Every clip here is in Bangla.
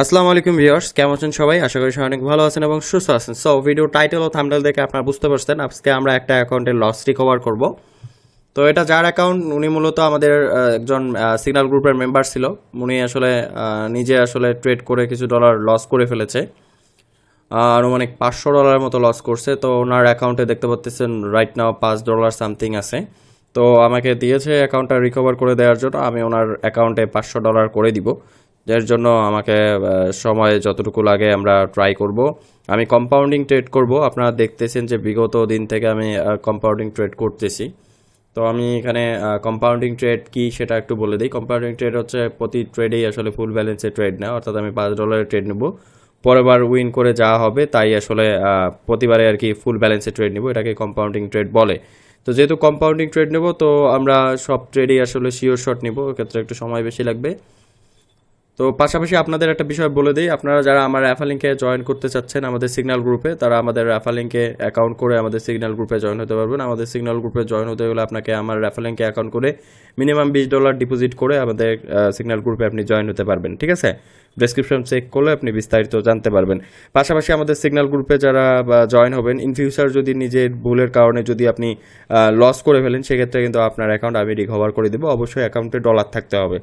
আসসালামু আলাইকুম ভিউয়ার্স, কেমন আছেন সবাই? আশা করি সবাই অনেক ভালো আছেন এবং সুস্থ আছেন। সো ভিডিও টাইটেল ও থাম্বনেল দেখে আপনারা বুঝতে পারছেন, আজকে আমরা একটা অ্যাকাউন্টে লস রিকভার করব। তো এটা যার অ্যাকাউন্ট উনি মূলত আমাদের একজন সিগন্যাল গ্রুপের মেম্বার ছিল। উনি আসলে নিজে আসলে ট্রেড করে কিছু ডলার লস করে ফেলেছে। আনুমানিক পাঁচশো ডলারের মতো লস করছে। তো ওনার অ্যাকাউন্টে দেখতে পাচ্ছেন রাইট নাও পাঁচ ডলার সামথিং আছে। তো আমাকে দিয়েছে অ্যাকাউন্টটা রিকভার করে দেওয়ার জন্য, আমি ওনার অ্যাকাউন্টে পাঁচশো ডলার করে দিব। যার জন্য আমাকে সময় যতটুকু লাগে আমরা ট্রাই করব। আমি কম্পাউন্ডিং ট্রেড করব। আপনারা দেখতেছেন যে বিগত দিন থেকে আমি কম্পাউন্ডিং ট্রেড করতেছি। তো আমি এখানে কম্পাউন্ডিং ট্রেড কি সেটা একটু বলে দিই। কম্পাউন্ডিং ট্রেড হচ্ছে প্রতি ট্রেডেই আসলে ফুল ব্যালেন্সে ট্রেড নেওয়া। অর্থাৎ আমি পাঁচ ডলারের ট্রেড নেব। পরেরবার উইন করে যা হবে তাই আসলে প্রতিবারে আর কি ফুল ব্যালেন্সে ট্রেড নেব। এটাকে কম্পাউন্ডিং ট্রেড বলে। তো যেহেতু কম্পাউন্ডিং ট্রেড নেব, তো আমরা সব ট্রেডেই আসলে শিওর শট নিব। এক্ষেত্রে একটু সময় বেশি লাগবে। তো পাশাপাশি আপনাদের একটা বিষয় বলে দিই, আপনারা যারা আমার র্যাফালিংকে জয়েন করতে চাচ্ছেন আমাদের সিগন্যাল গ্রুপে তারা আমাদের র্যাফালিংকে অ্যাকাউন্ট করে আমাদের সিগন্যাল গ্রুপে জয়েন হতে পারবেন। আমাদের সিগন্যাল গ্রুপে জয়েন হতে গেলে আপনাকে আমার র্যাফালিংকে অ্যাকাউন্ট করে মিনিমাম বিশ ডলার ডিপোজিট করে আমাদের সিগন্যাল গ্রুপে আপনি জয়েন হতে পারবেন, ঠিক আছে? ডেসক্রিপশন চেক করলে আপনি বিস্তারিত জানতে পারবেন। পাশাপাশি আমাদের সিগন্যাল গ্রুপে যারা জয়েন হবেন ইন ফিউচার যদি নিজের ভুলের কারণে যদি আপনি লস করে ফেলেন, সেক্ষেত্রে কিন্তু আপনার অ্যাকাউন্ট আমি রিকভার করে দেবো। অবশ্যই অ্যাকাউন্টে ডলার থাকতে হবে।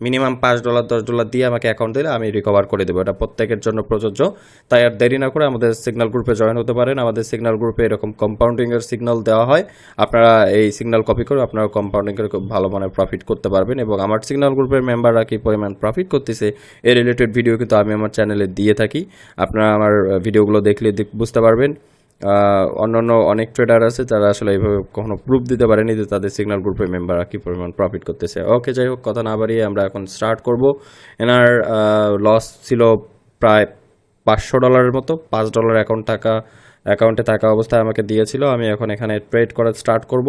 মিনিমাম পাঁচ ডলার, দশ ডলার দিয়ে আমাকে অ্যাকাউন্ট দিলে আমি রিকভার করে দেবো। এটা প্রত্যেকের জন্য প্রযোজ্য। তাই আর দেরি না করে আমাদের সিগন্যাল গ্রুপে জয়েন হতে পারেন। আমাদের সিগন্যাল গ্রুপে এরকম কম্পাউন্ডিংয়ের সিগন্যাল দেওয়া হয়। আপনারা এই সিগন্যাল কপি করে আপনারা কম্পাউন্ডিংয়ের খুব ভালো মানে প্রফিট করতে পারবেন এবং আমার সিগন্যাল গ্রুপের মেম্বাররা কী পরিমাণ প্রফিট করতেছে এর রিলেটেড ভিডিও কিন্তু আমি আমার চ্যানেলে দিয়ে থাকি। আপনারা আমার ভিডিওগুলো দেখলে দেখ- বুঝতে পারবেন। অন্যান্য অনেক ট্রেডার আছে যারা আসলে এইভাবে কখনো প্রুফ দিতে পারেনি যে তাদের সিগন্যাল গ্রুপের মেম্বাররা কী পরিমাণ প্রফিট করতেছে। ওকে যাই হোক, কথা না বাড়িয়ে আমরা এখন স্টার্ট করব। এনার লস ছিল প্রায় পাঁচশো ডলারের মতো, পাঁচ ডলার অ্যাকাউন্ট টাকা অ্যাকাউন্টে থাকা অবস্থায় আমাকে দিয়েছিল। আমি এখন এখানে ট্রেড করা স্টার্ট করব।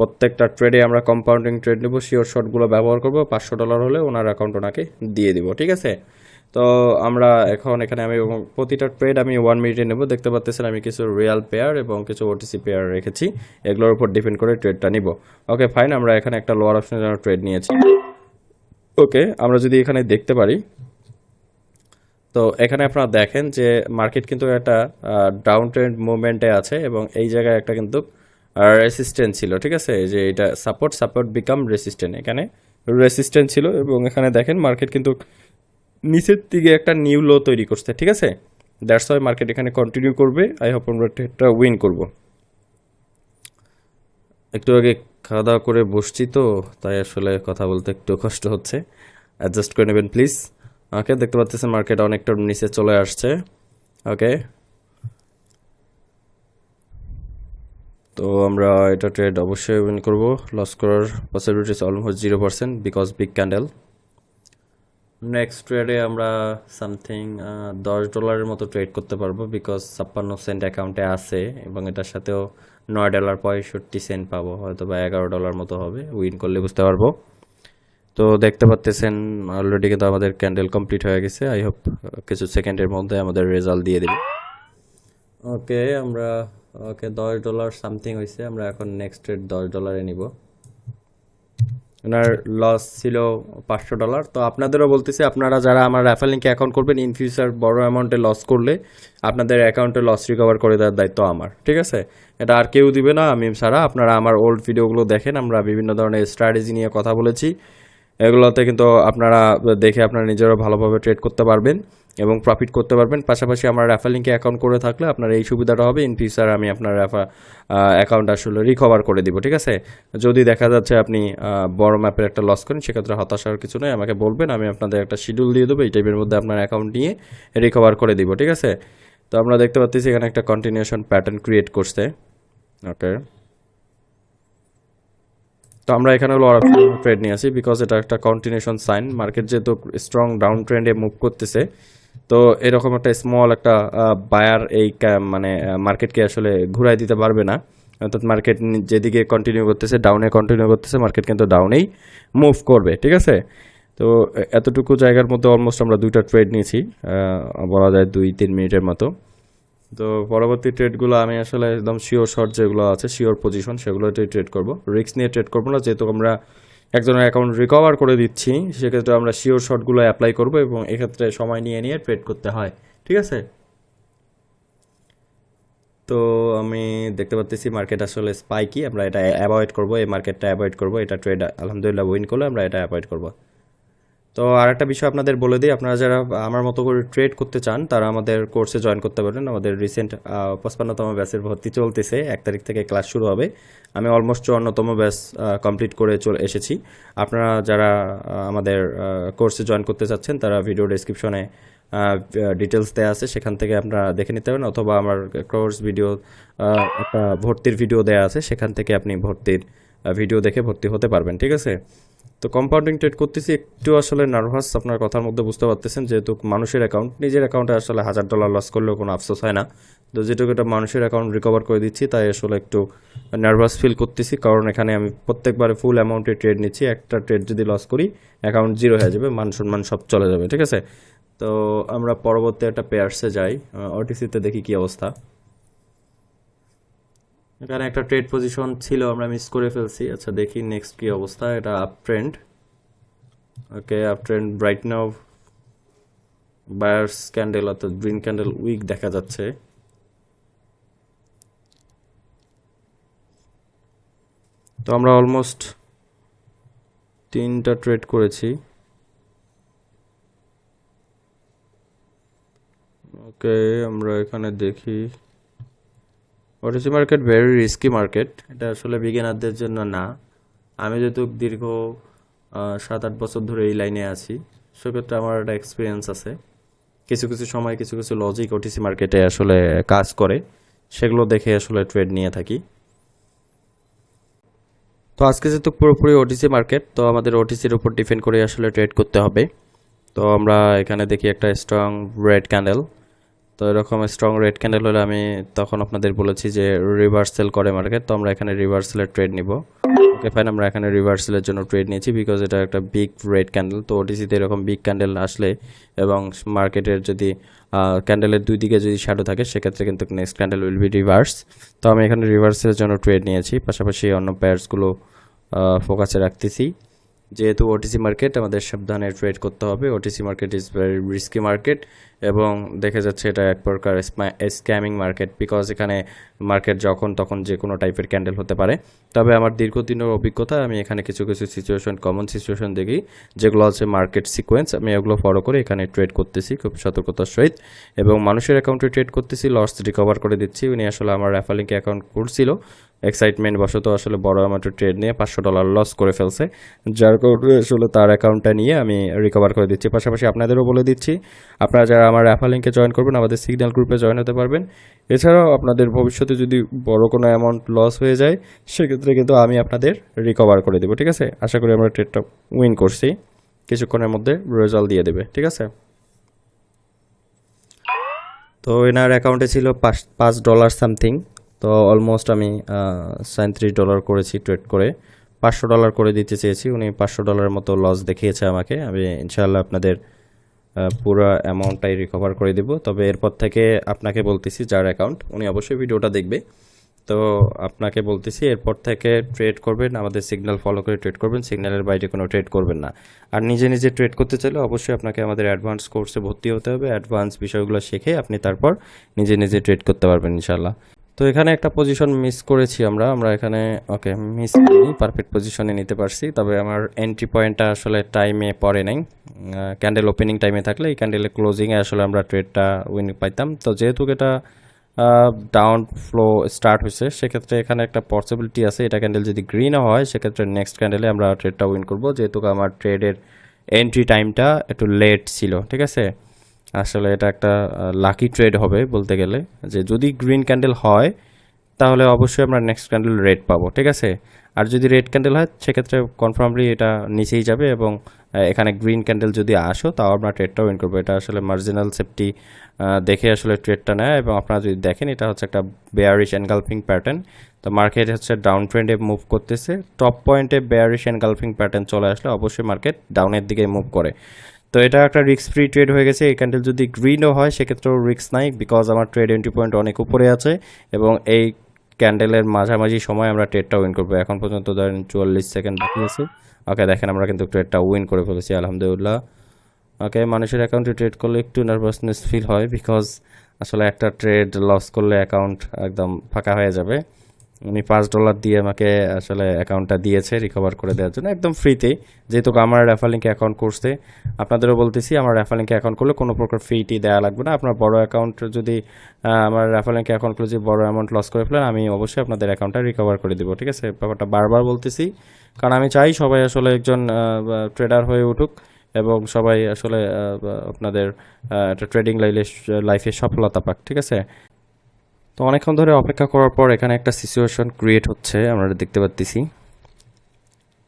প্রত্যেকটা ট্রেডে আমরা কম্পাউন্ডিং ট্রেড নেব শিওর শটগুলো ব্যবহার করব। পাঁচশো ডলার হলে ওনার অ্যাকাউন্ট ওনাকে দিয়ে দিব, ঠিক আছে? তো আমরা এখন এখানে আমি প্রতিটা ট্রেড আমি ওয়ান মিনিটে নেব। দেখতে পাচ্ছেন আমি কিছু রিয়াল পেয়ার এবং কিছু ওটিসি পেয়ার রেখেছি। এগুলোর উপর ডিপেন্ড করে ট্রেডটা নিব। ওকে ফাইন আমরা এখানে একটা লোয়ার অপশনের জন্য ট্রেড নিয়েছি। ওকে আমরা যদি এখানে দেখতে পারি, তো এখানে আপনারা দেখেন যে মার্কেট কিন্তু একটা ডাউন ট্রেন্ড মুভমেন্টে আছে এবং এই জায়গায় একটা কিন্তু রেসিস্ট্যান্ট ছিল, ঠিক আছে? যে এটা সাপোর্ট সাপোর্ট বিকাম রেসিস্ট্যান্ট এখানে রেসিস্ট্যান্ট ছিল এবং এখানে দেখেন মার্কেট কিন্তু নিচের দিকে একটা নিউ লো তৈরি করছে, ঠিক আছে? দ্যাটস ওয়াই মার্কেট এখানে কন্টিনিউ করবে। আই হোপ আমরা ট্রেডটা উইন করব। একটু আগে খাওয়া দাওয়া করে বসছি তো, তাই আসলে কথা বলতে একটু কষ্ট হচ্ছে। অ্যাডজাস্ট করে নেবেন প্লিজ ওকে দেখতে পাচ্ছেন মার্কেট অনেকটা নিচে চলে আসছে। ওকে তো আমরা এটা ট্রেড অবশ্যই উইন করব। লস করার possibilities almost zero percent because big candle next ট্রেডে আমরা সামথিং দশ ডলারের মতো ট্রেড করতে পারব বিকজ ছাপ্পান্ন সেন্ট অ্যাকাউন্টে আছে এবং এটার সাথেও নয় ডলার পঁয়ষট্টি সেন্ট পাবো হয়তো বা এগারো ডলার মতো হবে উইন করলে বুঝতে পারব। তো দেখতে পাচ্তেছেন অলরেডি কিন্তু আমাদের ক্যান্ডেল কমপ্লিট হয়ে গেছে। আই হোপ কিছু সেকেন্ডের মধ্যে আমাদের রেজাল্ট দিয়ে দেবে। ওকে আমরা ওকে দশ ডলার সামথিং হয়েছে আমরা এখন নেক্সট ট্রেড দশ ডলারে নিব। ওনার লস ছিল পাঁচশো ডলার তো আপনাদেরও বলতেছি, আপনারা যারা আমার র্যাফেল লিঙ্কে অ্যাকাউন্ট করবেন ইন ফিউচার বড় অ্যামাউন্টে লস করলে আপনাদের অ্যাকাউন্টে লস রিকভার করে দেওয়ার দায়িত্ব আমার, ঠিক আছে? এটা আর কেউ দিবে না, আমি ছাড়া। আপনারা আমার ওল্ড ভিডিওগুলো দেখেন, আমরা বিভিন্ন ধরনের স্ট্র্যাটেজি নিয়ে কথা বলেছি। এগুলোতে কিন্তু আপনারা দেখে আপনারা নিজেরাও ভালোভাবে ট্রেড করতে পারবেন। এবং প্রফিট করতে পারবেন। পাশাপাশি আমার র্যাফা লিঙ্কে অ্যাকাউন্ট করে থাকলে আপনার এই সুবিধাটা হবে। ইন ফিউচার আমি আপনার র্যাফা অ্যাকাউন্ট আসলে রিকভার করে দিব, ঠিক আছে? যদি দেখা যাচ্ছে আপনি বড় ম্যাপের একটা লস করেন, সেক্ষেত্রে হতাশার কিছু নয় আমাকে বলবেন, আমি আপনাদের একটা শিডিউল দিয়ে দেবো। এই টাইপের মধ্যে আপনার অ্যাকাউন্ট নিয়ে রিকভার করে দিব, ঠিক আছে? তো আমরা দেখতে পাচ্ছি এখানে একটা কন্টিনিউশন প্যাটার্ন ক্রিয়েট করছে। ওকে তো আমরা এখানে হলো ট্রেড নিয়ে আসি বিকজ এটা একটা কন্টিনিউশন সাইন মার্কেট যেহেতু স্ট্রং ডাউন ট্রেন্ডে মুভ করতেছে তো এরকম একটা স্মল একটা বায়ার এই মানে মার্কেটকে আসলে ঘুরাই দিতে পারবে না। অর্থাৎ মার্কেট যেদিকে কন্টিনিউ করতেছে ডাউনে কন্টিনিউ করতেছে মার্কেট কিন্তু ডাউনেই মুভ করবে, ঠিক আছে? তো এতটুকু জায়গার মধ্যে অলমোস্ট আমরা দুইটা ট্রেড নিয়েছি বলা যায় দুই, তিন মিনিটের মতো। তো, পরবর্তী ট্রেডগুলো আমি আসলে একদম শিওর শর্ট যেগুলো আছে শিওর পজিশন সেগুলোতেই ট্রেড করব। রিস্ক নিয়ে ট্রেড করব না, যেহেতু আমরা একজনের অ্যাকাউন্ট রিকভার করে দিচ্ছি, সেক্ষেত্রে আমরা শিওর শটগুলো অ্যাপ্লাই করব এবং এক্ষেত্রে সময় নিয়ে নিয়ে ট্রেড করতে হয়, ঠিক আছে? তো আমি দেখতে পাচ্ছি মার্কেট আসলে স্পাইকি আমরা এটা অ্যাভয়েড করব, এই মার্কেটটা অ্যাভয়েড করব, এটা ট্রেড আলহামদুলিল্লাহ উইন করলে আমরা এটা অ্যাভয়েড করব। তো আরেকটা বিষয় আপনাদের বলে দিই, আপনারা যারা আমার মতো করে ট্রেড করতে চান, তারা আমাদের কোর্সে জয়েন করতে পারেন। আমাদের রিসেন্ট পঁচপান্নতম ব্যাচের ভর্তি চলতেছে, এক তারিখ থেকে ক্লাস শুরু হবে। আমি অলমোস্ট চুয়ান্নতম ব্যাচ কমপ্লিট করে চলে এসেছি। আপনারা যারা আমাদের কোর্সে জয়েন করতে চাচ্ছেন, তারা ভিডিও ডেসক্রিপশনে ডিটেলস দেওয়া আছে। সেখান থেকে আপনারা দেখে নিতে পারেন, অথবা আমার কোর্স ভিডিও একটা ভর্তির ভিডিও দেওয়া আছে, সেখান থেকে আপনি ভর্তির ভিডিও দেখে ভর্তি হতে পারবেন, ঠিক আছে? তো কম্পাউন্ডিং ট্রেড করতেছি, একটু আসলে নার্ভাস আপনার কথার মধ্যে বুঝতে পারতেছেন যেহেতু মানুষের অ্যাকাউন্ট নিজের অ্যাকাউন্টে আসলে হাজার ডলার লস করলেও কোনো আফসোস হয় না। তো যেটুকু এটা মানুষের অ্যাকাউন্ট রিকভার করে দিচ্ছি, তাই আসলে একটু নার্ভাস ফিল করতেছি। কারণ এখানে আমি প্রত্যেকবারে ফুল অ্যামাউন্টে ট্রেড নিচ্ছি, একটা ট্রেড যদি লস করি অ্যাকাউন্ট জিরো হয়ে যাবে, মান সম্মান সব চলে যাবে, ঠিক আছে? তো আমরা পরবর্তী একটা পেয়ার্সে যাই ওটিসিতে দেখি কি অবস্থা। এখানে একটা ট্রেড পজিশন ছিল, আমরা মিস করে ফেলছি। আচ্ছা দেখি নেক্সট কি অবস্থা, এটা up trend okay up trend right now buyers candle অর্থাৎ গ্রিন ক্যান্ডেল উইক দেখা যাচ্ছে। তো আমরা অলমোস্ট তিনটা ট্রেড করেছি। ওকে আমরা এখানে দেখি। OTC market very risky market এটা আসলে বিজ্ঞানারদের জন্য না। আমি যেহেতু দীর্ঘ সাত আট বছর ধরে এই লাইনে আছি, সেক্ষেত্রে আমার একটা এক্সপিরিয়েন্স আছে। কিছু কিছু সময় কিছু কিছু লজিক ওটিসি মার্কেটে আসলে কাজ করে, সেগুলো দেখে আসলে ট্রেড নিয়ে থাকি। তো আজকে যেহেতু পুরোপুরি ওটিসি মার্কেট তো আমাদের ওটিসির উপর ডিপেন্ড করে আসলে ট্রেড করতে হবে। তো আমরা এখানে দেখি একটা স্ট্রং রেড ক্যান্ডেল তো এরকম স্ট্রং রেড ক্যান্ডেল হলে আমি তখন আপনাদের বলেছি যে রিভার্সেল করে মার্কেট তো আমরা এখানে রিভার্সেলের ট্রেড নিব। ওকে ফাইন আমরা এখানে রিভার্সেলের জন্য ট্রেড নিয়েছি বিকজ এটা একটা বিগ রেড ক্যান্ডেল তো ওটিসিতে এরকম বিগ ক্যান্ডেল আসলে এবং মার্কেটের যদি ক্যান্ডেলের দুই দিকে যদি শ্যাডো থাকে, সেক্ষেত্রে কিন্তু next candle will be reverse তো আমি এখানে রিভার্সের জন্য ট্রেড নিয়েছি, পাশাপাশি অন্য পেয়ার্সগুলো ফোকাসে রাখতেছি। যেহেতু ওটিসি মার্কেট আমাদের সাবধানে ট্রেড করতে হবে। OTC market is very risky market এবং দেখা যাচ্ছে এটা এক প্রকার স্ক্যামিং মার্কেট বিকজ এখানে মার্কেট যখন তখন যে কোনো টাইপের ক্যান্ডেল হতে পারে। তবে আমার দীর্ঘদিনের অভিজ্ঞতা, আমি এখানে কিছু কিছু সিচুয়েশন কমন সিচুয়েশন দেখি, যেগুলো হচ্ছে মার্কেট সিকোয়েন্স আমি এগুলো ফলো করে এখানে ট্রেড করতেছি খুব সতর্কতার সহিত এবং মানুষের অ্যাকাউন্টে ট্রেড করতেছি লস রিকভার করে দিচ্ছি। উনি আসলে আমার র্যাফালিংকে অ্যাকাউন্ট করছিল এক্সাইটমেন্ট বশত আসলে বড় অ্যামাউন্টের ট্রেড নিয়ে পাঁচশো ডলার লস করে ফেলছে। যার কারণে আসলে তার অ্যাকাউন্টটা নিয়ে আমি রিকভার করে দিচ্ছি। পাশাপাশি আপনাদেরও বলে দিচ্ছি, আপনারা যারা আমার র্যাফা লিঙ্কে জয়েন করবেন, আমাদের সিগন্যাল গ্রুপে জয়েন হতে পারবেন। এছাড়াও আপনাদের ভবিষ্যতে যদি বড় কোনো অ্যামাউন্ট লস হয়ে যায়, সেক্ষেত্রে কিন্তু আমি আপনাদের রিকভার করে দেবো, ঠিক আছে? আশা করি আমরা ট্রেডটা উইন করছি। কিছুক্ষণের মধ্যে রেজাল্ট দিয়ে দেবে, ঠিক আছে? তো এনার অ্যাকাউন্টে ছিল পাঁচ পাঁচ ডলার সামথিং তো অলমোস্ট আমি সাঁত্রিশ ডলার করেছি ট্রেড করে। পাঁচশো ডলার করে দিতে চেয়েছি, উনি পাঁচশো ডলারের মতো লস দেখিয়েছে আমাকে। আমি ইনশাআল্লাহ আপনাদের পুরো অ্যামাউন্টটাই রিকভার করে দিব। তবে এরপর থেকে আপনাকে বলতেছি যার অ্যাকাউন্ট উনি অবশ্যই ভিডিওটা দেখবে। তো আপনাকে বলতেছি এরপর থেকে ট্রেড করবেন, আমাদের সিগন্যাল ফলো করে ট্রেড করবেন সিগন্যালের বাইরে কোনো ট্রেড করবেন না। আর নিজে নিজে ট্রেড করতে চাইলে অবশ্যই আপনাকে আমাদের অ্যাডভান্স কোর্সে ভর্তি হতে হবে। অ্যাডভান্স বিষয়গুলো শিখে আপনি তারপর নিজে নিজে ট্রেড করতে পারবেন ইনশাল্লাহ তো এখানে একটা পজিশন মিস করেছি আমরা। আমরা এখানে ওকে মিস করিনি পারফেক্ট পজিশনে নিতে পারছি। তবে আমার এন্ট্রি পয়েন্টটা আসলে টাইমে পড়ে নাই। ক্যান্ডেল ওপেনিং টাইমে থাকলে এই ক্যান্ডেলের ক্লোজিংয়ে আসলে আমরা ট্রেডটা উইন পাইতাম। তো যেহেতু এটা ডাউন ফ্লো স্টার্ট হয়েছে সেক্ষেত্রে এখানে একটা পসিবিলিটি আছে। এটা ক্যান্ডেল যদি গ্রিনও হয়, সেক্ষেত্রে নেক্সট ক্যান্ডেলে আমরা ট্রেডটা উইন করব। যেহেতু আমার ট্রেডের এন্ট্রি টাইমটা একটু লেট ছিল, ঠিক আছে? আসলে এটা একটা লাকি ট্রেড হবে বলতে গেলে, যে যদি গ্রিন ক্যান্ডেল হয়, তাহলে অবশ্যই আমরা নেক্সট ক্যান্ডেল রেড পাবো, ঠিক আছে? আর যদি রেড ক্যান্ডেল হয়, সেক্ষেত্রে কনফার্মলি এটা নিচেই যাবে এবং এখানে গ্রিন ক্যান্ডেল যদি আসো, তাও আমরা ট্রেডটা উইন করব। এটা আসলে মার্জিনাল সেফটি দেখে আসলে ট্রেডটা নেয় এবং আপনারা যদি দেখেন, এটা হচ্ছে একটা বেয়ারিশ এনগালফিং প্যাটার্ন তো মার্কেট হচ্ছে ডাউন ট্রেন্ডে মুভ করতেছে। টপ পয়েন্টে বেয়ারিশ এনগালফিং প্যাটার্ন চলে আসলে অবশ্যই মার্কেট ডাউনের দিকে মুভ করে। তো এটা একটা রিস্ক ফ্রি ট্রেড হয়ে গেছে। এই ক্যান্ডেল যদি গ্রিনও হয়, সেক্ষেত্রেও রিস্ক নাই বিকজ আমার ট্রেড এন্ট্রি পয়েন্ট অনেক উপরে আছে এবং এই ক্যান্ডেলের মাঝামাঝি সময় আমরা ট্রেডটা উইন করব। এখন পর্যন্ত ধরেন চুয়াল্লিশ সেকেন্ড বাকি আছে। ওকে দেখেন আমরা কিন্তু ট্রেডটা উইন করে ফেলেছি, আলহামদুলিল্লাহ। ওকে মানুষের অ্যাকাউন্টে ট্রেড করলে একটু নার্ভাসনেস ফিল হয় বিকজ আসলে একটা ট্রেড লস করলে অ্যাকাউন্ট একদম ফাঁকা হয়ে যাবে। উনি পাঁচ ডলার দিয়ে আমাকে আসলে অ্যাকাউন্টটা দিয়েছে রিকভার করে দেওয়ার জন্য, একদম ফ্রিতে যেহেতু আমার রেফালিংকে অ্যাকাউন্ট করছে, আপনাদেরও বলতেছি, আমার রেফালিংকে অ্যাকাউন্ট করলে কোনো প্রকার ফিটি দেওয়া লাগবে না। আপনার বড় অ্যাকাউন্ট যদি আমার রেফালিংকে অ্যাকাউন্ট করে যদি বড় অ্যামাউন্ট লস করে ফেলেন, আমি অবশ্যই আপনাদের অ্যাকাউন্টটা রিকভার করে দেবো, ঠিক আছে? ব্যাপারটা বারবার বলতেছি, কারণ আমি চাই সবাই আসলে একজন ট্রেডার হয়ে উঠুক এবং সবাই আসলে আপনাদের একটা ট্রেডিং লাইফে লাইফে সফলতা পাক, ঠিক আছে? তো অনেকক্ষণ ধরে অপেক্ষা করার পর এখানে একটা সিচুয়েশন ক্রিয়েট হচ্ছে, আমরা দেখতে পাচ্ছি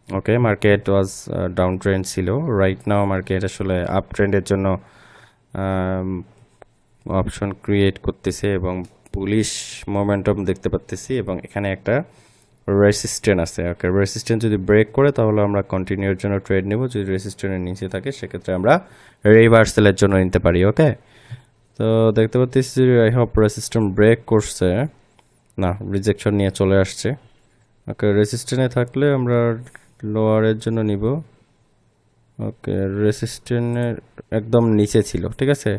okay market was down trend ছিল। রাইট নাও মার্কেট আসলে আপ ট্রেন্ডের জন্য অপশন ক্রিয়েট করতেছে এবং পুলিশ মোমেন্টাম দেখতে পাচ্তেছি এবং এখানে একটা রেসিস্ট্যান্ট আছে। ওকে রেসিস্ট্যান্ট যদি ব্রেক করে তাহলে আমরা কন্টিনিউর জন্য ট্রেড নেব। যদি রেসিস্ট্যান্টের নিচে থাকে, সেক্ষেত্রে আমরা রিভার্সেলের জন্য নিতে পারি। ওকে তো দেখতে পাচ্ছি আই হোপ রেসিস্ট্যান্ট ব্রেক করছে। না রিজেকশন নিয়ে চলে আসছে। ওকে রেসিস্ট্যান্টে থাকলে আমরা লোয়ারের জন্য নিব। ওকে রেসিস্ট্যান্টের একদম নিচে ছিল, ঠিক আছে?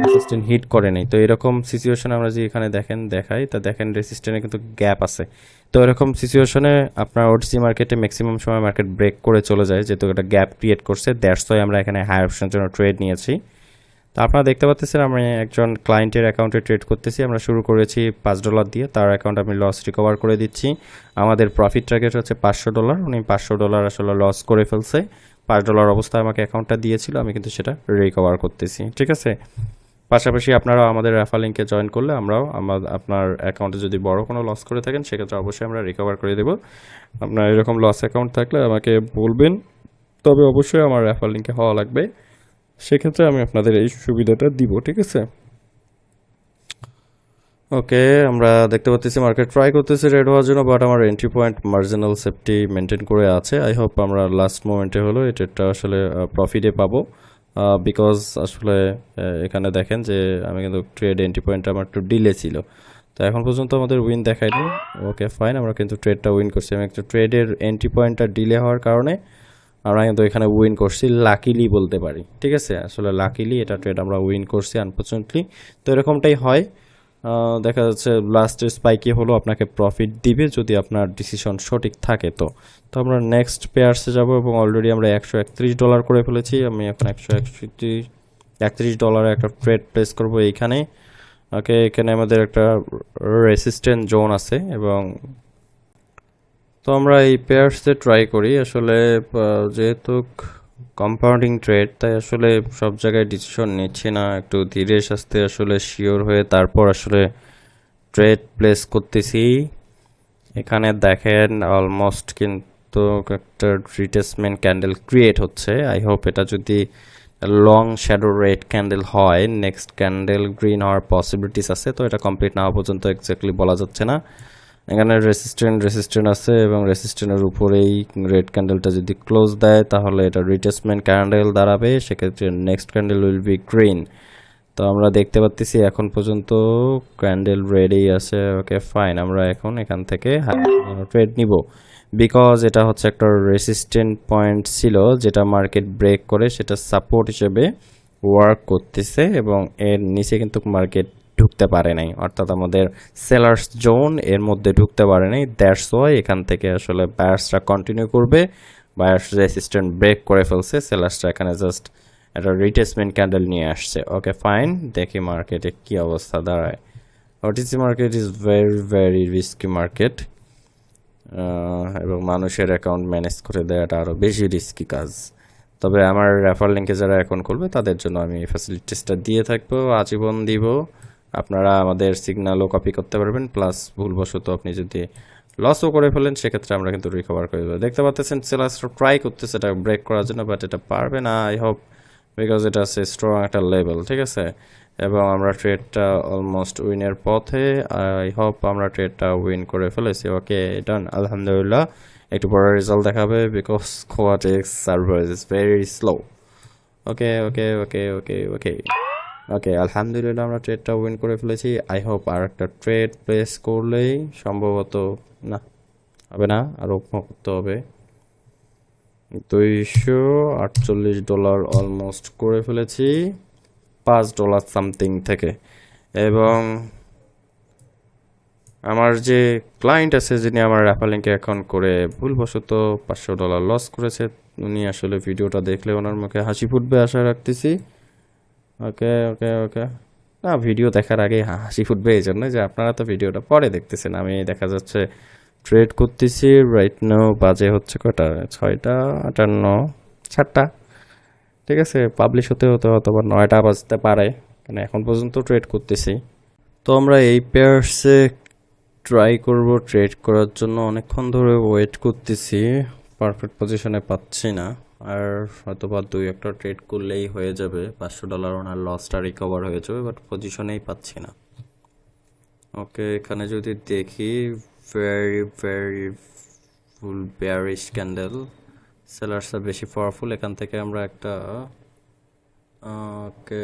রেসিস্ট্যান্ট হিট করে নাই। তো এরকম সিচুয়েশন আমরা যে এখানে দেখেন, দেখাই, তা দেখেন রেসিস্ট্যান্টে কিন্তু গ্যাপ আছে। তো এরকম সিচুয়েশনে আপনার ওটিসি মার্কেটে ম্যাক্সিমাম সময় মার্কেট ব্রেক করে চলে যায়, যেহেতু একটা গ্যাপ ক্রিয়েট করছে ওয়াই আমরা এখানে হায়ার অপশনের জন্য ট্রেড নিয়েছি। তো আপনারা দেখতে পাচ্ছেন আমি একজন ক্লায়েন্টের অ্যাকাউন্টে ট্রেড করতেছি। আমরা শুরু করেছি পাঁচ ডলার দিয়ে, তার অ্যাকাউন্ট আমি লস রিকভার করে দিচ্ছি। আমাদের প্রফিট টার্গেট হচ্ছে পাঁচশো ডলার উনি পাঁচশো ডলার আসলে লস করে ফেলছে। পাঁচ ডলার অবস্থায় আমাকে অ্যাকাউন্টটা দিয়েছিল, আমি কিন্তু সেটা রিকভার করতেছি, ঠিক আছে? পাশাপাশি আপনারা আমাদের রেফার লিঙ্কে জয়েন করলে আমরাও আমার আপনার অ্যাকাউন্টে যদি বড় কোনো লস করে থাকেন, সেক্ষেত্রে অবশ্যই আমরা রিকভার করে দেবো। আপনার এরকম লস অ্যাকাউন্ট থাকলে আমাকে বলবেন, তবে অবশ্যই আমার রেফার লিঙ্কে হওয়া লাগবে। সেক্ষেত্রে আমি আপনাদের এই সুবিধাটা দিব, ঠিক আছে? ওকে, আমরা দেখতে পাচ্ছি মার্কেট ট্রাই করতেছি রেড হওয়ার জন্য বাট আমার entry point marginal safety maintain করে আছে। আই হোপ আমরা লাস্ট মোমেন্টে হলো এটা আসলে প্রফিটে পাবো। বিকজ আসলে এখানে দেখেন যে আমি কিন্তু ট্রেড এন্ট্রি পয়েন্টটা আমার একটু ডিলে ছিল। তো এখন পর্যন্ত আমাদের উইন দেখায়নি। ওকে ফাইন আমরা কিন্তু ট্রেডটা উইন করছি। আমি একটু ট্রেডের এন্ট্রি পয়েন্টটা ডিলে হওয়ার কারণে আমরা কিন্তু এখানে উইন করছি লাকিলি বলতে পারি। ঠিক আছে? আসলে লাকিলি এটা ট্রেড আমরা উইন করছি আনফর্চুনেটলি তো এরকমটাই হয়। দেখা যাচ্ছে লাস্টের স্পাইকে হলো, আপনাকে প্রফিট দিবে যদি আপনার ডিসিশন সঠিক থাকে তো। তো আমরা নেক্সট পেয়ার্সে যাব এবং অলরেডি আমরা একশো একত্রিশ ডলার করে ফেলেছি। আমি এখন একশো একত্রিশ একত্রিশ ডলারে একটা ট্রেড প্লেস করব এইখানে। ওকে এখানে আমাদের একটা রেসিস্ট্যান্ট জোন আছে এবং তো আমরা এই পেয়ার্সে ট্রাই করি। আসলে যেহেতু কম্পাউন্ডিং ট্রেড তাই আসলে সব জায়গায় ডিসিশন নিচ্ছি না। একটু ধীরে সাস্তে আসলে শিওর হয়ে তারপর আসলে ট্রেড প্লেস করতেছি। এখানে দেখেন অলমোস্ট কিন্তু একটা রিটেসমেন্ট ক্যান্ডেল ক্রিয়েট হচ্ছে। আই হোপ এটা যদি লং শ্যাডো রেড ক্যান্ডেল হয় নেক্সট ক্যান্ডেল গ্রিন হওয়ার পসিবিলিটিস আছে, তো এটা কমপ্লিট না হওয়া পর্যন্ত এক্স্যাক্টলি বলা যাচ্ছে না। এখানে রেসিস্ট্যান্ট রেসিস্ট্যান্ট আছে এবং রেসিস্ট্যান্টের উপরেই রেড ক্যান্ডেলটা যদি ক্লোজ দেয়, তাহলে এটা রিটেসমেন্ট ক্যান্ডেল দাঁড়াবে। সেক্ষেত্রে next candle will be green তো আমরা দেখতে পাচ্ছি এখন পর্যন্ত ক্যান্ডেল রেডি আছে। ওকে ফাইন আমরা এখন এখান থেকে ট্রেড নিব। বিকজ এটা হচ্ছে একটা রেসিস্ট্যান্ট পয়েন্ট ছিল, যেটা মার্কেট ব্রেক করে সেটা সাপোর্ট হিসেবে ওয়ার্ক করতেছে এবং এর নিচে কিন্তু মার্কেট ঢুকতে পারে নাই। অর্থাৎ আমাদের সেলার্স জোন এর মধ্যে ঢুকতে পারে নাই। দ্যাটস ওয়াই এখান থেকে আসলে বায়ার্সরা কন্টিনিউ করবে। বায়ার্স রেসিস্ট্যান্ট ব্রেক করে ফেলছে। সেলার্সরা এখানে জাস্ট একটা রিটেসমেন্ট ক্যান্ডেল নিয়ে আসছে। ওকে ফাইন দেখি মার্কেটে কি অবস্থা দাঁড়ায়। OTC market is very very risky market এবং মানুষের অ্যাকাউন্ট ম্যানেজ করে দেওয়াটা আরও বেশি রিস্কি কাজ। তবে আমার রেফার লিঙ্কে যারা অ্যাকাউন্ট করবে তাদের জন্য আমি ফ্যাসিলিটিসটা দিয়ে থাকব, আজীবন দিব। আপনারা আমাদের সিগন্যালও কপি করতে পারবেন প্লাস ভুলবশত আপনি যদি লসও করে ফেলেন, সেক্ষেত্রে আমরা কিন্তু রিকভার করে দেবো। দেখতে পাচ্ছেন সেলার্সরা ট্রাই করতেছে এটা ব্রেক করার জন্য বাট এটা পারবে না আই হোপ বিকজ এটা আছে স্ট্রং একটা লেভেল ঠিক আছে? এবং আমরা ট্রেডটা অলমোস্ট উইনের পথে আই হোপ আমরা ট্রেডটা উইন করে ফেলেছি। ওকে ডান আলহামদুলিল্লাহ। একটু বড় রেজাল্ট দেখাবে because Quotex server is very slow okay okay okay okay okay okay আলহামদুলিল্লাহ আমরা ট্রেডটা উইন করে ফেলেছি। আই হোপ আর একটা ট্রেড প্লেস করলেই সম্ভবত না, হবে না আরও করতে হবে। দুইশো আটচল্লিশ ডলার অলমোস্ট করে ফেলেছি, পাঁচ ডলার সামথিং থেকে। এবং আমার যে ক্লায়েন্ট আছে যিনি আমার র্যাপালিংকে অ্যাকাউন্ট করে ভুলবশত পাঁচশো ডলার লস করেছে, উনি আসলে ভিডিওটা দেখলে ওনার মুখে হাসি ফুটবে আশা রাখতেছি। ওকে ওকে ওকে। না ভিডিও দেখার আগে হাসি ফুটবে এই জন্য যে আপনারা তো ভিডিওটা পরে দেখতেছেন। আমি দেখা যাচ্ছে ট্রেড করতেছি। রাইট নাও বাজে হচ্ছে কটা? ছয়টা, আটান্ন, সাতটা। ঠিক আছে পাবলিশ হতে হতে হয়তো বা নয়টা বাজতে পারে। কারণ এখন পর্যন্ত ট্রেড করতেছি। তো আমরা এই পেয়ার্সে ট্রাই করব ট্রেড করার জন্য। অনেকক্ষণ ধরে ওয়েট করতেছি। পারফেক্ট পজিশনে পাচ্ছি না। আর হয়তো বা দুই একটা ট্রেড করলেই হয়ে যাবে। পাঁচশো ডলার ওনার লসটা রিকভার হয়ে যাবে বাট পজিশনেই পাচ্ছি না। ওকে এখানে যদি দেখি very very full bearish candle সেলার্সটা বেশি পাওয়ারফুল এখান থেকে আমরা একটা ওকে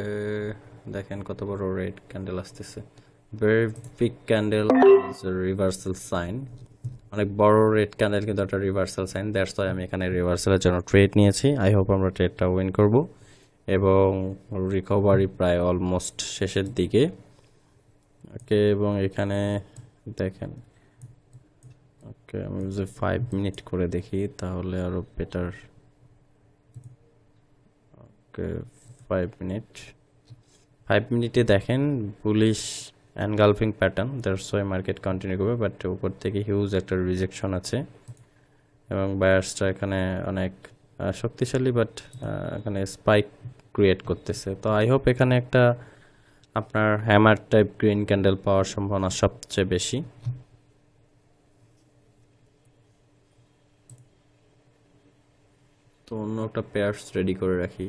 দেখেন কত বড় রেড ক্যান্ডেল আসতেছে। Very big candle reversal sign অনেক বড় রেড ক্যান্ডেল কিন্তু একটা রিভার্সাল সাইন দ্যাটস ওয়াই আমি এখানে রিভার্সালের জন্য ট্রেড নিয়েছি। আই হোপ আমরা ট্রেডটা উইন করব। এবং রিকভারি প্রায় অলমোস্ট শেষের দিকে। ওকে, এবং এখানে দেখেন। ওকে, আমি যদি ফাইভ মিনিট করে দেখি, তাহলে আরও better okay five minute five মিনিটে দেখেন bullish engulfing pattern that's why market continue করবে বাট উপর থেকে হিউজ একটা রিজেকশন আছে। এবং বায়ার্সটা এখানে অনেক শক্তিশালী বাট এখানে স্পাইক ক্রিয়েট করতেছে। তো আই হোপ এখানে একটা আপনার হ্যামার টাইপ গ্রিন ক্যান্ডেল পাওয়ার সম্ভাবনা সবচেয়ে বেশি। তো অন্য একটা পেয়ার্স রেডি করে রাখি।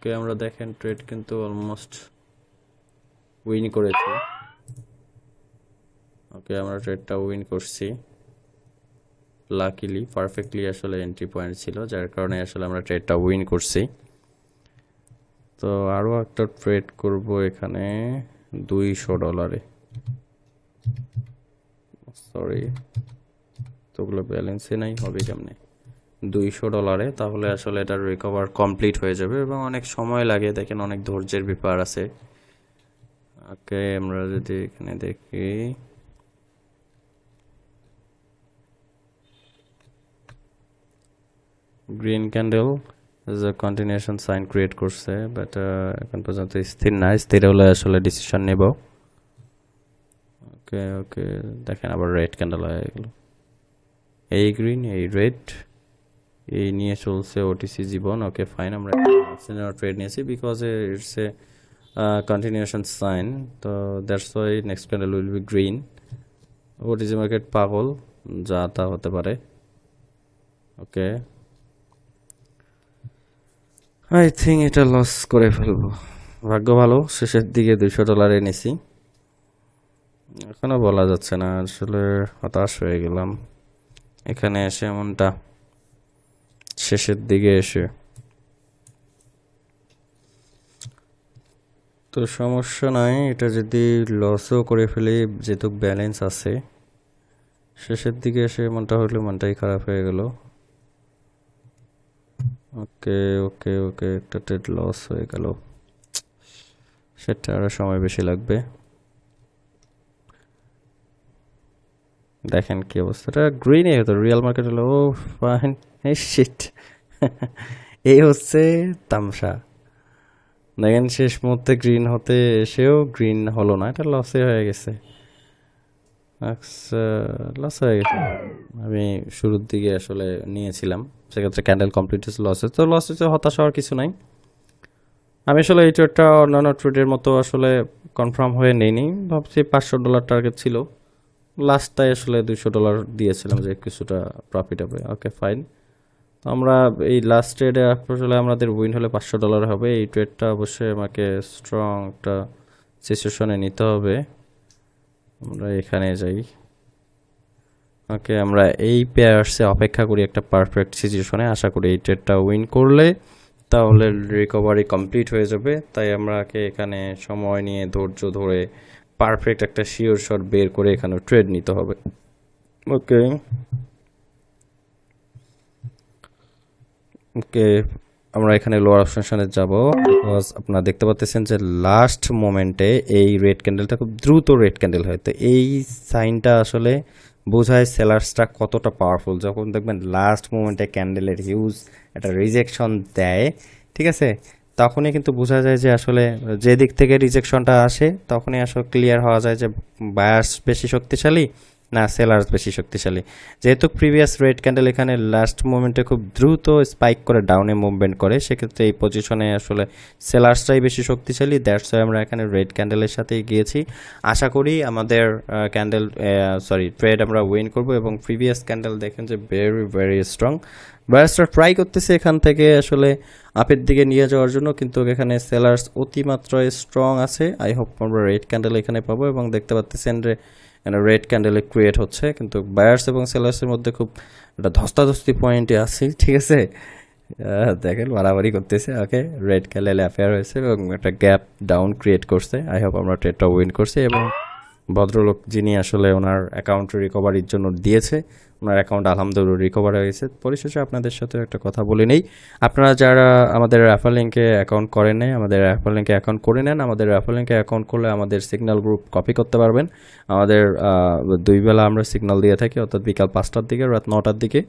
ওকে আমরা দেখেন ট্রেড কিন্তু অলমোস্ট উইন করেছি। ওকে আমরা ট্রেডটা উইন করছি। লাকিলি পারফেক্টলি আসলে এন্ট্রি পয়েন্ট ছিল, যার কারণে আসলে আমরা ট্রেডটা উইন করছি। তো আরও একটা ট্রেড করব এখানে দুইশো ডলারে সরি তো ওগুলো ব্যালেন্সে নাই, হবে কেমনে? দুইশো ডলারে, তাহলে আসলে এটার রিকভার কমপ্লিট হয়ে যাবে এবং অনেক সময় লাগে। দেখেন অনেক ধৈর্যের ব্যাপার আছে। ওকে, আমরা যদি এখানে দেখি। Green candle as a continuation sign create করছে বাট এখন পর্যন্ত স্থির না স্থির হলে আসলে ডিসিশন নেব। ওকে ওকে, দেখেন আবার রেড ক্যান্ডেল হয়ে গেল। এই গ্রিন এই রেড এই নিয়ে চলছে ওটিসি জীবন। ওকে ফাইন আমরা ট্রেড নিয়েছি because it's a continuation sign তো that's why next candle will be green OTC market পাগল, যা তা হতে পারে। ওকে আই থিঙ্ক এটা লস করে ফেলব। ভাগ্য ভালো, শেষের দিকে দুইশো ডলার এনেছি এখনও বলা যাচ্ছে না, আসলে হতাশ হয়ে গেলাম। এখানে এসে এমনটা শেষের দিকে এসে। তো সমস্যা নাই, এটা যদি লসও করে ফেলি, যেহেতু ব্যালেন্স আছে, শেষের দিকে এসে মনটা হলে মনটাই খারাপ হয়ে গেল। ওকে ওকে ওকে, একটা ট্রেড লস হয়ে গেল। সেটা আরও সময় বেশি লাগবে। দেখেন কি অবস্থাটা গ্রিনে হতো রিয়েল মার্কেট হলো, ও ফাইন শিট এই হচ্ছে তামসা। দেখেন শেষ মুহূর্তে গ্রিন হতে এসেও গ্রিন হলো না, এটা লসে হয়ে গেছে। আচ্ছা লস হয়ে গেছে। আমি শুরুর দিকে আসলে নিয়েছিলাম, সেক্ষেত্রে ক্যান্ডেল কমপ্লিট হচ্ছে লস তো লস হচ্ছে হতাশ হওয়ার কিছু নাই। আমি আসলে এই ট্রেডটা অন্যান্য ট্রেডের মতো আসলে কনফার্ম হয়ে নেইনি। ভাবছি পাঁচশো ডলার টার্গেট ছিল। লাস্টটায় আসলে দুশো ডলার দিয়েছিলাম যে কিছুটা প্রফিট হবে। ওকে ফাইন তো আমরা এই লাস্ট ট্রেডে আসলে আমাদের উইন হলে পাঁচশো ডলার হবে। এই ট্রেডটা অবশ্যই আমাকে স্ট্রং একটা সিচুয়েশনে নিতে হবে। আমরা এখানে যাই। ওকে আমরা এই পেয়ার্সে অপেক্ষা করি একটা পারফেক্ট সিচুয়েশনে আশা করি এই ট্রেডটা উইন করলে তাহলে রিকভারি কমপ্লিট হয়ে যাবে। তাই আমরাকে এখানে সময় নিয়ে ধৈর্য ধরে পারফেক্ট একটা শিওর শট বের করে এখানে ট্রেড নিতে হবে। ওকে ওকে আমরা এখানে লোয়ার অপশনে যাব বিকজ আপনারা দেখতে পাচ্ছেন যে লাস্ট মোমেন্টে এই রেড ক্যান্ডেলটা খুব দ্রুত রেড ক্যান্ডেল হয়। তো এই সাইনটা আসলে বোঝায় সেলার্সটা কতটা পাওয়ারফুল যখন দেখবেন লাস্ট মোমেন্টে ক্যান্ডেলের হিউজ একটা রিজেকশন দেয়, ঠিক আছে? তখনই কিন্তু বোঝা যায় যে আসলে যে দিক থেকে রিজেকশনটা আসে, তখনই আসলে ক্লিয়ার হওয়া যায় যে বায়ার্স বেশি শক্তিশালী। না সেলার্স বেশি শক্তিশালী। যেহেতু প্রিভিয়াস রেড ক্যান্ডেল এখানে লাস্ট মোমেন্টে খুব দ্রুত স্পাইক করে ডাউনে মুভমেন্ট করে, সেক্ষেত্রে এই পজিশনে আসলে সেলার্সটাই বেশি শক্তিশালী দ্যাটস আমরা এখানে রেড ক্যান্ডেলের সাথেই গিয়েছি। আশা করি আমাদের ক্যান্ডেল সরি ট্রেড আমরা উইন করব এবং প্রিভিয়াস ক্যান্ডেল দেখেন যে ভেরি ভেরি স্ট্রং বায়ার্সরা ট্রাই করতেছে এখান থেকে আসলে আপের দিকে নিয়ে যাওয়ার জন্য, কিন্তু এখানে সেলার্স অতিমাত্রায় স্ট্রং আছে। আই হোপ আমরা রেড ক্যান্ডেল এখানে পাবো এবং দেখতে পাচ্ছেন যে রেড ক্যান্ডেলে ক্রিয়েট হচ্ছে, কিন্তু বায়ার্স এবং সেলার্সের মধ্যে খুব একটা ধস্তাধস্তি পয়েন্টে আছে, ঠিক আছে? দেখেন বাড়াবাড়ি করতেছে, ওকে, রেড ক্যান্ডেলে অ্যাফেয়ার হয়েছে এবং একটা গ্যাপ ডাউন ক্রিয়েট করছে। আই হোপ আমরা ট্রেডটা উইন করছি এবং ভদ্রলোক যিনি আসলে ওনার অ্যাকাউন্ট রিকভারির জন্য দিয়েছে, ওনার অ্যাকাউন্ট আলহামদুলিল্লাহ রিকভার হয়ে গেছে। পরিশেষে আপনাদের সাথে একটা কথা বলে নেই। আপনারা যারা আমাদের র্যাফার লিঙ্কে অ্যাকাউন্ট করেন নাই, আমাদের র্যাফার লিঙ্কে অ্যাকাউন্ট করে নেন। আমাদের র্যাফার লিঙ্কে অ্যাকাউন্ট করলে আমাদের সিগন্যাল গ্রুপ কপি করতে পারবেন। আমাদের দুই বেলা আমরা সিগন্যাল দিয়ে থাকি, অর্থাৎ বিকাল পাঁচটার দিকে, রাত নটার দিকে।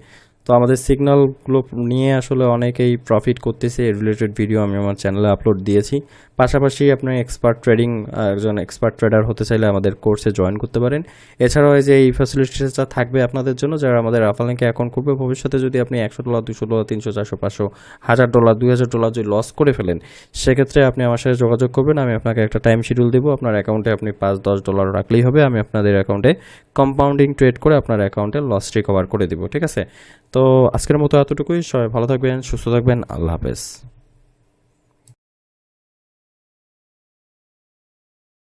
তো আমাদের সিগন্যালগুলো নিয়ে আসলে অনেকেই প্রফিট করতেছে। এই রিলেটেড ভিডিও আমি আমার চ্যানেলে আপলোড দিয়েছি। পাশাপাশি আপনি এক্সপার্ট ট্রেডিং একজন এক্সপার্ট ট্রেডার হতে চাইলে আমাদের কোর্সে জয়েন করতে পারেন। এছাড়াও এই যে এই ফ্যাসিলিটিসটা থাকবে আপনাদের জন্য, যারা আমাদের রাফাল লিঙ্কে অ্যাকাউন্ট করবে, ভবিষ্যতে যদি আপনি একশো ডলার দুশো ডলার তিনশো, চারশো, পাঁচশো, হাজার ডলার দুই হাজার ডলার যদি লস করে ফেলেন, সেক্ষেত্রে আপনি আমার সাথে যোগাযোগ করবেন। আমি আপনাকে একটা টাইম শিডিউল দেবো। আপনার অ্যাকাউন্টে আপনি পাঁচ, দশ ডলার রাখলেই হবে। আমি আপনাদের অ্যাকাউন্টে কম্পাউন্ডিং ট্রেড করে আপনার অ্যাকাউন্টে লস রিকভার করে দেবো। ঠিক আছে? তো আজকের মতো এতটুকুই। সবাই ভালো থাকবেন সুস্থ থাকবেন। আল্লাহ হাফেজ।